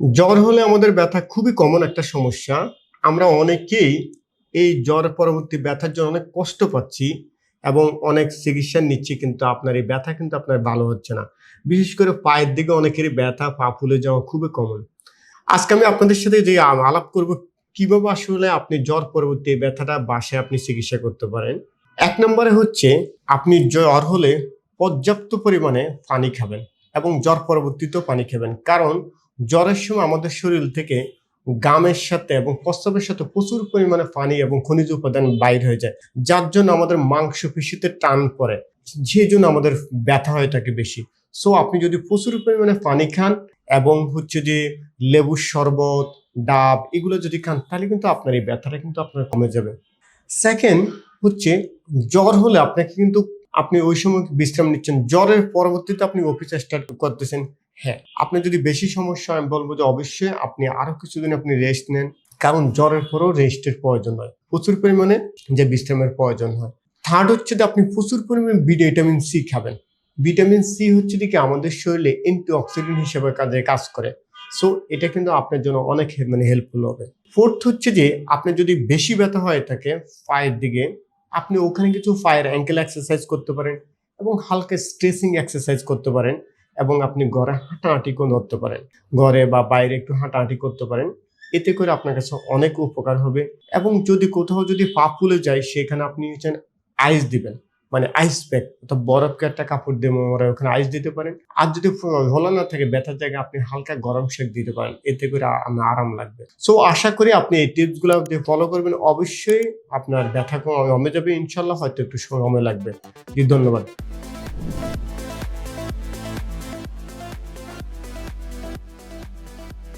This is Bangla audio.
জ্বর হলে আমাদের ব্যথা খুবই কমন একটা সমস্যা। আমরা অনেকেই এই জ্বর পরবর্তী ব্যথার জন্য অনেক কষ্ট পাচ্ছি এবং অনেক চিকিৎসা নিচ্ছি কিন্তু আপনার এই ব্যথা কিন্তু আপনার ভালো হচ্ছে না। বিশেষ করে পায়ের দিকে অনেকেরই ব্যথা, পা ফুলে যাওয়া খুবই কমন আজকে আমি আপনাদের সাথে যে আলাপ করব, কীভাবে আসলে আপনি জ্বর পরবর্তী ব্যথাটা বাসায় আপনি চিকিৎসা করতে পারেন? এক নম্বরে হচ্ছে, আপনি জ্বর হলে পর্যাপ্ত পরিমাণে পানি খাবেন এবং জ্বর পরবর্তীতেও পানি খাবেন। কারণ জ্বরের সময় আমাদের শরীর থেকে গামের সাথে এবং প্রস্রাবের সাথে প্রচুর পরিমাণে পানি এবং খনিজ উপাদান বাইর হয়ে যায়, যার জন্য আমাদের মাংস পেশিতে টান পড়ে যে জন্য আমাদের ব্যথা হয়ে থাকে বেশি। সো আপনি যদি প্রচুর পরিমাণে পানি খান এবং হচ্ছে যে লেবুর শরবত, ডাব এগুলো যদি খান, তাহলে কিন্তু আপনার এই ব্যথাটা কিন্তু আপনার কমে যাবে। সেকেন্ড হচ্ছে জ্বর হলে আপনাকে কিন্তু, আপনি ওই সময় বিশ্রাম নিচ্ছেন। জ্বরের পরবর্তীতে আপনি অফিস স্টার্ট করতেছেন। হ্যাঁ। আপনি যদি বেশি সমস্যা, আমি বলব যে অবশ্যই আপনি আরও কিছুদিন আপনি রেস্ট নেন, কারণ জ্বরের পরেও রেস্টের প্রয়োজন হয়। প্রচুর পরিমাণে যে বিশ্রামের প্রয়োজন হয়। থার্ড হচ্ছে যে আপনি প্রচুর পরিমাণে বি ভিটামিন সি খাবেন। ভিটামিন সি হচ্ছে কি আমাদের শরীরে অ্যান্টিঅক্সিডেন্ট হিসেবে কাজে কাজ করে। সো এটা কিন্তু আপনার জন্য অনেক মানে হেল্পফুল হবে। ফোর্থ হচ্ছে যে আপনি যদি বেশি ব্যথা হয়ে থাকে পায়ের দিকে, আপনি ওখানে কিছু পায়ের অ্যাঙ্কেল এক্সারসাইজ করতে পারেন এবং হালকা স্ট্রেচিং এক্সারসাইজ করতে পারেন। এবং আপনি ঘরে হাঁটাহাঁটি করতে পারেন। ঘরে বা বাইরে একটু হাঁটাহাঁটি করতে পারেন। এতে করে আপনার কাছে অনেক উপকার হবে এবং যদি কোথাও যদি পা ফুলে যায়, সেখানে আপনি হচ্ছেন আইস দিবেন। মানে আইস প্যাক অর্থাৎ বরফকে একটা কাপড় দিয়ে মোড়ে ওখানে আইস দিতে পারেন। আর যদি ভোলা না থাকে, ব্যথার জায়গায় আপনি হালকা গরম শেক দিতে পারেন। এতে করে আরাম লাগবে। সো আশা করি আপনি এই টিপসগুলো যদি ফলো করবেন। অবশ্যই আপনার ব্যথা কমে যাবে ইনশাল্লাহ, হয়তো একটু সময় লাগবে। ধন্যবাদ।